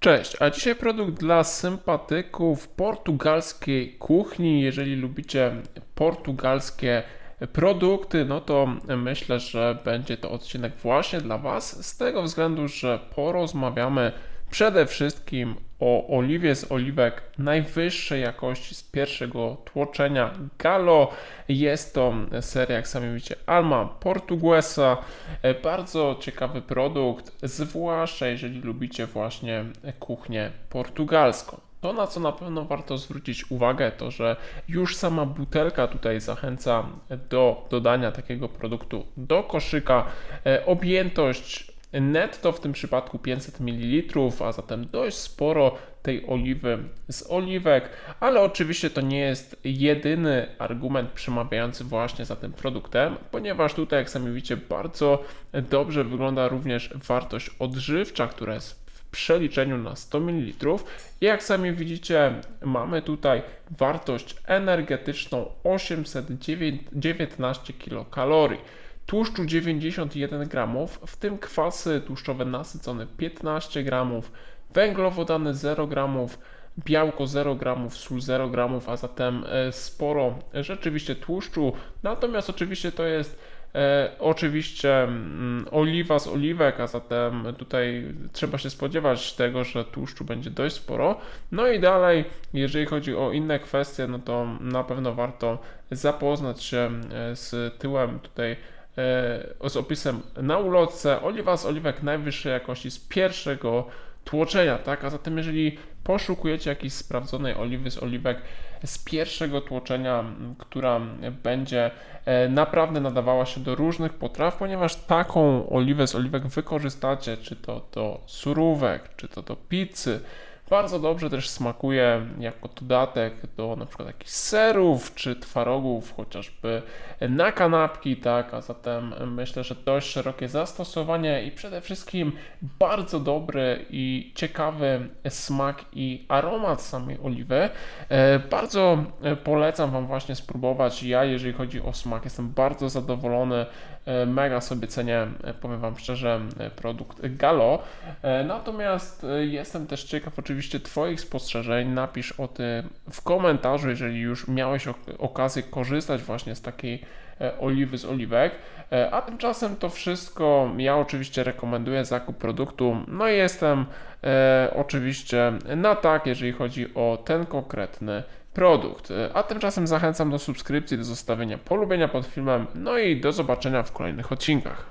Cześć, a dzisiaj produkt dla sympatyków portugalskiej kuchni. Jeżeli lubicie portugalskie produkty, no to myślę, że będzie to odcinek właśnie dla Was, z tego względu, że porozmawiamy przede wszystkim o oliwie z oliwek najwyższej jakości z pierwszego tłoczenia Gallo. Jest to seria, jak sami widzicie, Alma Portuguesa. Bardzo ciekawy produkt, zwłaszcza jeżeli lubicie właśnie kuchnię portugalską. To, na co na pewno warto zwrócić uwagę, to że już sama butelka tutaj zachęca do dodania takiego produktu do koszyka. E, Objętość netto w tym przypadku 500 ml, a zatem dość sporo tej oliwy z oliwek, ale oczywiście to nie jest jedyny argument przemawiający właśnie za tym produktem, ponieważ tutaj, jak sami widzicie, bardzo dobrze wygląda również wartość odżywcza, która jest w przeliczeniu na 100 ml. Jak sami widzicie, mamy tutaj wartość energetyczną 819 kilokalorii. Tłuszczu 91 gramów, w tym kwasy tłuszczowe nasycone 15 gramów, węglowodany 0 gramów, białko 0 gramów, sól 0 gramów, a zatem e, sporo rzeczywiście tłuszczu. Natomiast oczywiście to jest E, oczywiście mm, oliwa z oliwek, a zatem tutaj trzeba się spodziewać tego, że tłuszczu będzie dość sporo. No i dalej, jeżeli chodzi o inne kwestie, no to na pewno warto zapoznać się e, z tyłem tutaj e, z opisem na ulotce. Oliwa z oliwek najwyższej jakości z pierwszego tłoczenia, tak? A zatem jeżeli poszukujecie jakiejś sprawdzonej oliwy z oliwek z pierwszego tłoczenia, która będzie e, naprawdę nadawała się do różnych potraw, ponieważ taką oliwę z oliwek wykorzystacie, czy to do surówek, czy to do pizzy, bardzo dobrze też smakuje jako dodatek do na przykład jakichś serów czy twarogów, chociażby na kanapki, tak, a zatem myślę, że dość szerokie zastosowanie i przede wszystkim bardzo dobry i ciekawy smak i aromat samej oliwy. E, Bardzo e, polecam Wam właśnie spróbować. Ja, jeżeli chodzi o smak, jestem bardzo zadowolony. E, Mega sobie cenię, powiem Wam szczerze, produkt Galo. Natomiast jestem też ciekaw oczywiście Twoich spostrzeżeń. Napisz o tym w komentarzu, jeżeli już miałeś ok- okazję korzystać właśnie z takiej e, oliwy z oliwek. E, A tymczasem to wszystko. Ja oczywiście rekomenduję zakup produktu. No i jestem e, oczywiście na tak, jeżeli chodzi o ten konkretny produkt. E, A tymczasem zachęcam do subskrypcji, do zostawienia polubienia pod filmem. No i do zobaczenia w kolejnych odcinkach.